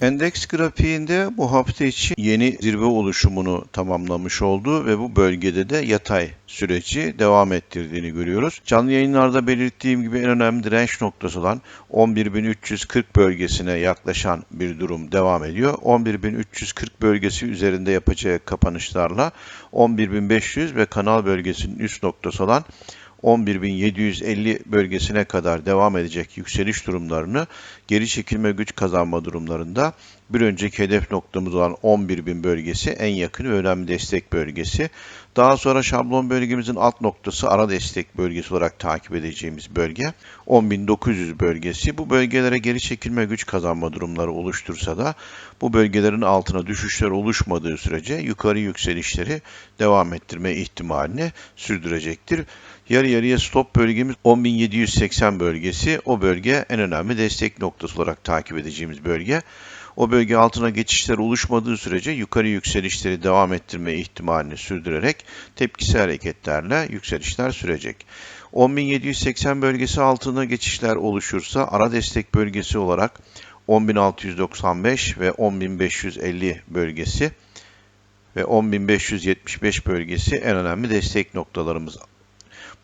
Endeks grafiğinde bu hafta için yeni zirve oluşumunu tamamlamış oldu ve bu bölgede de yatay süreci devam ettirdiğini görüyoruz. Canlı yayınlarda belirttiğim gibi en önemli direnç noktası olan 11.340 bölgesine yaklaşan bir durum devam ediyor. 11.340 bölgesi üzerinde yapacağı kapanışlarla 11.500 ve kanal bölgesinin üst noktası olan 11.750 bölgesine kadar devam edecek yükseliş durumlarını geri çekilme güç kazanma durumlarında bir önceki hedef noktamız olan 11.000 bölgesi en yakın ve önemli destek bölgesi. Daha sonra şablon bölgemizin alt noktası ara destek bölgesi olarak takip edeceğimiz bölge 10.900 bölgesi. Bu bölgelere geri çekilme güç kazanma durumları oluştursa da bu bölgelerin altına düşüşler oluşmadığı sürece yukarı yükselişleri devam ettirme ihtimalini sürdürecektir. Yarı yarıya stop bölgemiz 10.780 bölgesi. O bölge en önemli destek noktası olarak takip edeceğimiz bölge. O bölge altına geçişler oluşmadığı sürece yukarı yükselişleri devam ettirme ihtimalini sürdürerek tepkisi hareketlerle yükselişler sürecek. 10.780 bölgesi altına geçişler oluşursa ara destek bölgesi olarak 10.695 ve 10.550 bölgesi ve 10.575 bölgesi en önemli destek noktalarımız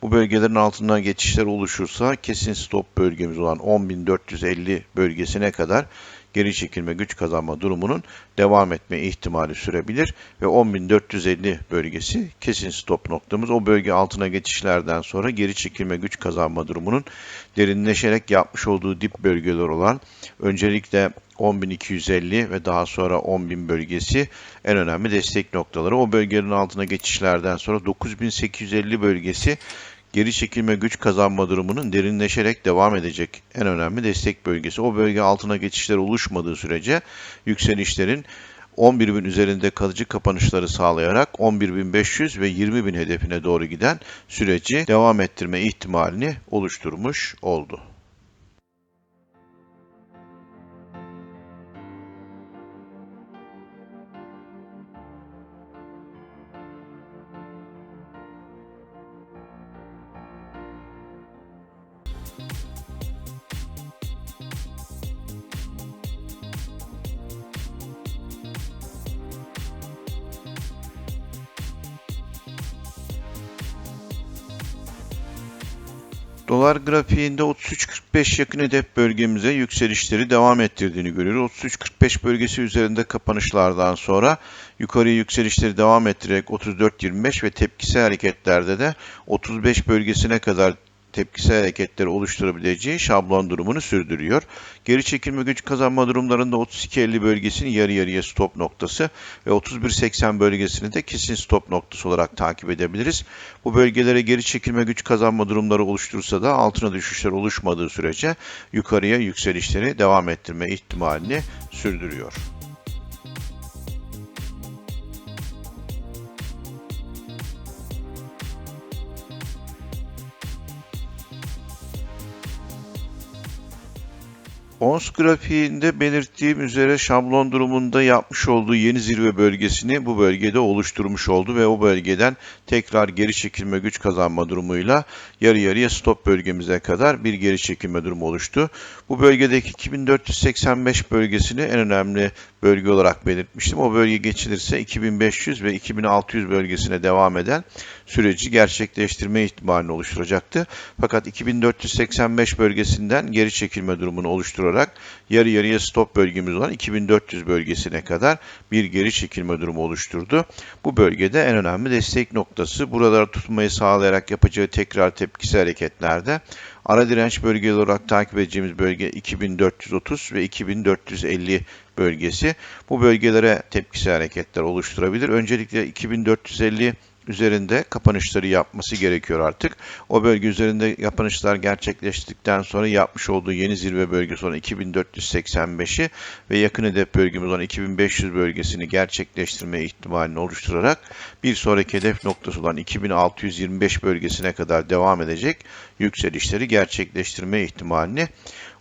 bu bölgelerin altından geçişler oluşursa kesin stop bölgemiz olan 10.450 bölgesine kadar geri çekilme güç kazanma durumunun devam etme ihtimali sürebilir ve 10.450 bölgesi kesin stop noktamız. O bölge altına geçişlerden sonra geri çekilme güç kazanma durumunun derinleşerek yapmış olduğu dip bölgeler olan öncelikle 10.250 ve daha sonra 10.000 bölgesi en önemli destek noktaları. O bölgenin altına geçişlerden sonra 9.850 bölgesi geri çekilme güç kazanma durumunun derinleşerek devam edecek en önemli destek bölgesi. O bölge altına geçişler oluşmadığı sürece yükselişlerin 11.000 üzerinde kalıcı kapanışları sağlayarak 11.500 ve 20.000 hedefine doğru giden süreci devam ettirme ihtimalini oluşturmuş oldu. Dolar grafiğinde 33.45 yakın hedef bölgemize yükselişleri devam ettirdiğini görüyoruz. 33.45 bölgesi üzerinde kapanışlardan sonra yukarı yükselişleri devam ettirerek 34.25 ve tepkisi hareketlerde de 35 bölgesine kadar tepkisel hareketleri oluşturabileceği şablon durumunu sürdürüyor. Geri çekilme güç kazanma durumlarında 32.50 bölgesini yarı yarıya stop noktası ve 31.80 bölgesini de kesin stop noktası olarak takip edebiliriz. Bu bölgelere geri çekilme güç kazanma durumları oluşturursa da altına düşüşler oluşmadığı sürece yukarıya yükselişleri devam ettirme ihtimalini sürdürüyor. ONS grafiğinde belirttiğim üzere şablon durumunda yapmış olduğu yeni zirve bölgesini bu bölgede oluşturmuş oldu ve o bölgeden tekrar geri çekilme güç kazanma durumuyla yarı yarıya stop bölgemize kadar bir geri çekilme durumu oluştu. Bu bölgedeki 2485 bölgesini en önemli bölge olarak belirtmiştim. O bölge geçilirse 2500 ve 2600 bölgesine devam eden süreci gerçekleştirme ihtimalini oluşturacaktı. Fakat 2485 bölgesinden geri çekilme durumunu oluşturarak yarı yarıya stop bölgemiz olan 2400 bölgesine kadar bir geri çekilme durumu oluşturdu. Bu bölgede en önemli destek noktası. Buraları tutmayı sağlayarak yapacağı tekrar tepkisi hareketlerde Ara direnç bölgeleri olarak takip edeceğimiz bölge 2430 ve 2450 bölgesi. Bu bölgelere tepkisi hareketler oluşturabilir. Öncelikle 2450 üzerinde kapanışları yapması gerekiyor artık. O bölge üzerinde kapanışlar gerçekleştikten sonra yapmış olduğu yeni zirve bölgesi olan 2485'i ve yakın hedef bölgemiz olan 2500 bölgesini gerçekleştirme ihtimalini oluşturarak bir sonraki hedef noktası olan 2625 bölgesine kadar devam edecek yükselişleri gerçekleştirme ihtimalini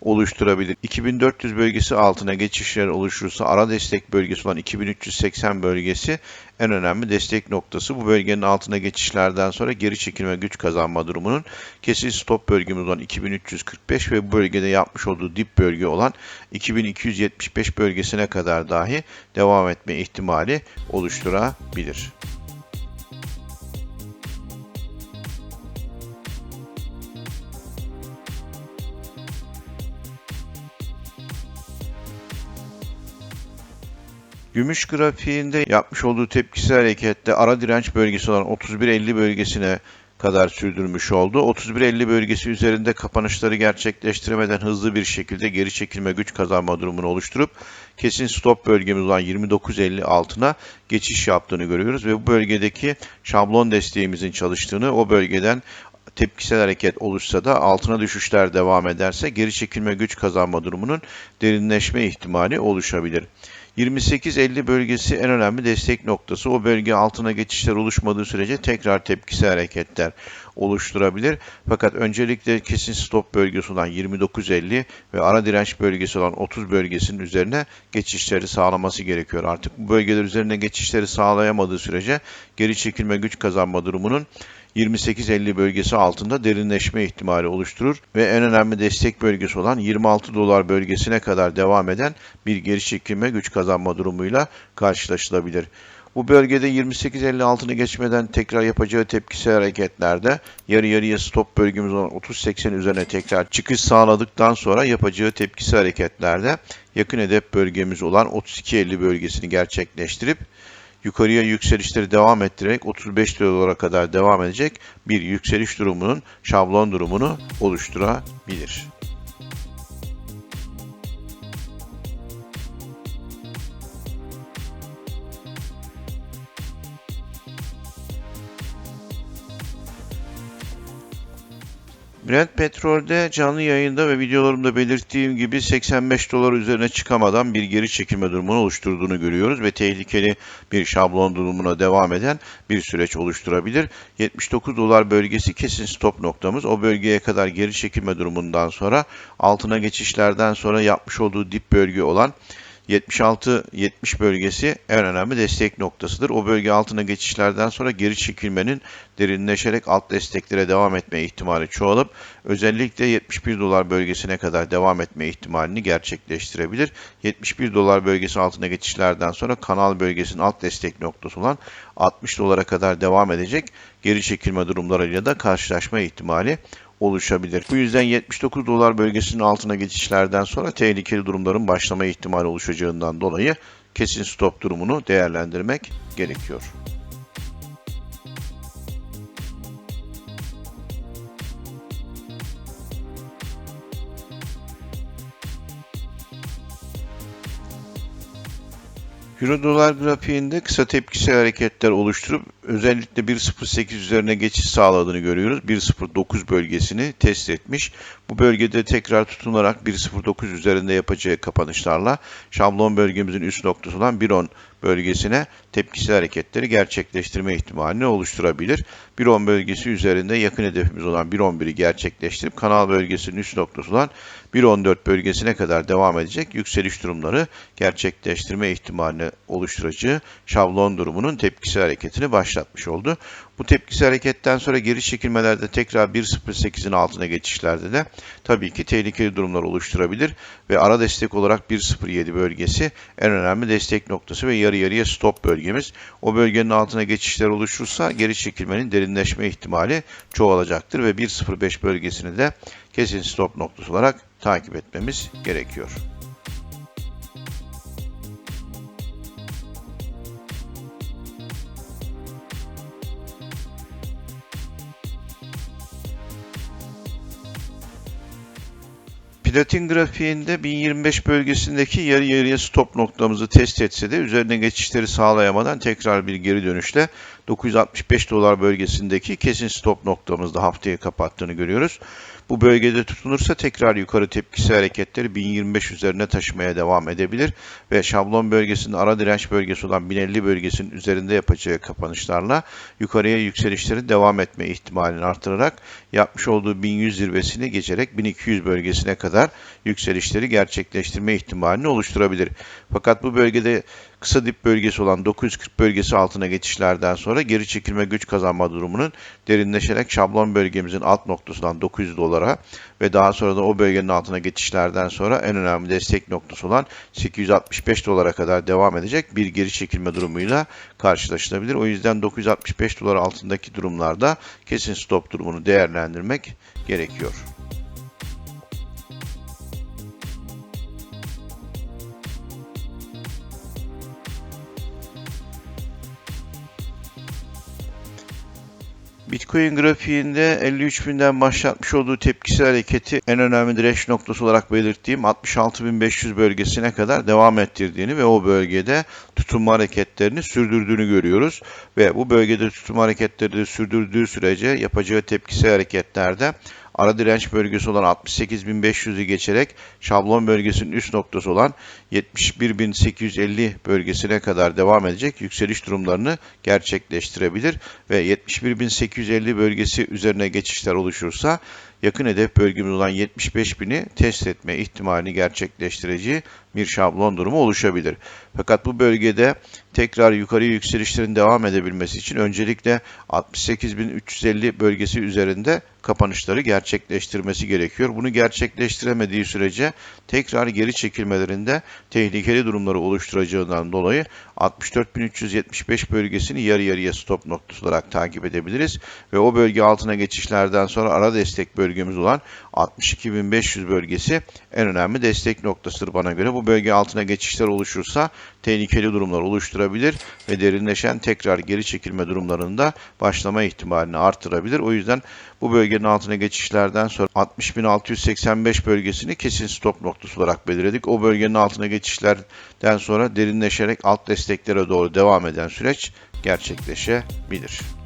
oluşturabilir. 2400 bölgesi altına geçişler oluşursa ara destek bölgesi olan 2380 bölgesi en önemli destek noktası. Bu bölgenin altına geçişlerden sonra geri çekilme güç kazanma durumunun kesin stop bölgemiz olan 2345 ve bu bölgede yapmış olduğu dip bölge olan 2275 bölgesine kadar dahi devam etme ihtimali oluşturabilir. Gümüş grafiğinde yapmış olduğu tepkisel harekette ara direnç bölgesi olan 31.50 bölgesine kadar sürdürmüş oldu. 31.50 bölgesi üzerinde kapanışları gerçekleştiremeden hızlı bir şekilde geri çekilme güç kazanma durumunu oluşturup kesin stop bölgemiz olan 29.50 altına geçiş yaptığını görüyoruz ve bu bölgedeki şablon desteğimizin çalıştığını o bölgeden tepkisel hareket olursa da altına düşüşler devam ederse geri çekilme güç kazanma durumunun derinleşme ihtimali oluşabilir. 28-50 bölgesi en önemli destek noktası. O bölge altına geçişler oluşmadığı sürece tekrar tepkisel hareketler oluşturabilir. Fakat öncelikle kesin stop bölgesi olan 29-50 ve ara direnç bölgesi olan 30 bölgesinin üzerine geçişleri sağlaması gerekiyor. Artık bu bölgeler üzerine geçişleri sağlayamadığı sürece geri çekilme güç kazanma durumunun 28-50 bölgesi altında derinleşme ihtimali oluşturur ve en önemli destek bölgesi olan 26 dolar bölgesine kadar devam eden bir geri çekilme güç kazanma durumuyla karşılaşılabilir. Bu bölgede 28.50 altını geçmeden tekrar yapacağı tepkisel hareketlerde yarı yarıya stop bölgemiz olan 30.80 üzerine tekrar çıkış sağladıktan sonra yapacağı tepkisel hareketlerde yakın hedef bölgemiz olan 32.50 bölgesini gerçekleştirip yukarıya yükselişleri devam ettirerek 35 dolara kadar devam edecek bir yükseliş durumunun şablon durumunu oluşturabilir. Brent petrolde canlı yayında ve videolarımda belirttiğim gibi 85 dolar üzerine çıkamadan bir geri çekilme durumunu oluşturduğunu görüyoruz ve tehlikeli bir şablon durumuna devam eden bir süreç oluşturabilir. 79 dolar bölgesi kesin stop noktamız. O bölgeye kadar geri çekilme durumundan sonra altına geçişlerden sonra yapmış olduğu dip bölge olan 76-70 bölgesi en önemli destek noktasıdır. O bölge altına geçişlerden sonra geri çekilmenin derinleşerek alt desteklere devam etme ihtimali çoğalıp özellikle 71 dolar bölgesine kadar devam etme ihtimalini gerçekleştirebilir. 71 dolar bölgesi altına geçişlerden sonra kanal bölgesinin alt destek noktası olan 60 dolara kadar devam edecek geri çekilme durumlarıyla da karşılaşma ihtimali oluşabilir. Bu yüzden 79 dolar bölgesinin altına geçişlerden sonra tehlikeli durumların başlama ihtimali oluşacağından dolayı kesin stop durumunu değerlendirmek gerekiyor. Euro dolar grafiğinde kısa tepkisel hareketler oluşturup özellikle 1.08 üzerine geçiş sağladığını görüyoruz. 1.09 bölgesini test etmiş. Bu bölgede tekrar tutunarak 1.09 üzerinde yapacağı kapanışlarla şablon bölgemizin üst noktası olan 1.10 bölgesine tepkisel hareketleri gerçekleştirme ihtimalini oluşturabilir. 1.10 bölgesi üzerinde yakın hedefimiz olan 1.11'i gerçekleştirip kanal bölgesinin üst noktası olan 1.14 bölgesine kadar devam edecek yükseliş durumları gerçekleştirme ihtimalini oluşturacağı şablon durumunun tepkisel hareketini başlatmış oldu. Bu tepkisi hareketten sonra geri çekilmelerde tekrar 1.08'in altına geçişlerde de tabii ki tehlikeli durumlar oluşturabilir ve ara destek olarak 1.07 bölgesi en önemli destek noktası ve yarı yarıya stop bölgemiz. O bölgenin altına geçişler oluşursa geri çekilmenin derinleşme ihtimali çoğalacaktır ve 1.05 bölgesini de kesin stop noktası olarak takip etmemiz gerekiyor. Platin grafiğinde 1025 bölgesindeki yarı yarıya stop noktamızı test etse de üzerine geçişleri sağlayamadan tekrar bir geri dönüşle 965 dolar bölgesindeki kesin stop noktamızda haftayı kapattığını görüyoruz. Bu bölgede tutunursa tekrar yukarı tepkisi hareketleri 1025 üzerine taşımaya devam edebilir ve şablon bölgesinin ara direnç bölgesi olan 1050 bölgesinin üzerinde yapacağı kapanışlarla yukarıya yükselişleri devam etme ihtimalini artırarak yapmış olduğu 1100 zirvesini geçerek 1200 bölgesine kadar yükselişleri gerçekleştirme ihtimalini oluşturabilir. Fakat bu bölgede kısa dip bölgesi olan 940 bölgesi altına geçişlerden sonra geri çekilme güç kazanma durumunun derinleşerek şablon bölgemizin alt noktasından 900 dolara ve daha sonra da o bölgenin altına geçişlerden sonra en önemli destek noktası olan 865 dolara kadar devam edecek bir geri çekilme durumuyla karşılaşılabilir. O yüzden 965 dolar altındaki durumlarda kesin stop durumunu değerlendirmek gerekiyor. Bitcoin grafiğinde 53.000'den başlatmış olduğu tepkisel hareketi en önemli direnç noktası olarak belirttiğim 66.500 bölgesine kadar devam ettirdiğini ve o bölgede tutunma hareketlerini sürdürdüğünü görüyoruz. Ve bu bölgede tutunma hareketleri sürdürdüğü sürece yapacağı tepkisel hareketlerde ara direnç bölgesi olan 68.500'ü geçerek şablon bölgesinin üst noktası olan 71.850 bölgesine kadar devam edecek yükseliş durumlarını gerçekleştirebilir ve 71.850 bölgesi üzerine geçişler oluşursa yakın hedef bölgemiz olan 75.000'i test etme ihtimalini gerçekleştireceği bir şablon durumu oluşabilir. Fakat bu bölgede tekrar yukarı yükselişlerin devam edebilmesi için öncelikle 68.350 bölgesi üzerinde kapanışları gerçekleştirmesi gerekiyor. Bunu gerçekleştiremediği sürece tekrar geri çekilmelerinde tehlikeli durumları oluşturacağından dolayı 64.375 bölgesini yarı yarıya stop noktası olarak takip edebiliriz. Ve o bölge altına geçişlerden sonra ara destek bölgemiz olan 62.500 bölgesi en önemli destek noktasıdır bana göre. Bu bölge altına geçişler oluşursa tehlikeli durumlar oluşturabilir ve derinleşen tekrar geri çekilme durumlarında başlama ihtimalini artırabilir. O yüzden bu bölgenin altına geçişlerden sonra 60.685 bölgesini kesin stop noktası olarak belirledik. O bölgenin altına geçişlerden sonra derinleşerek alt desteklere doğru devam eden süreç gerçekleşebilir.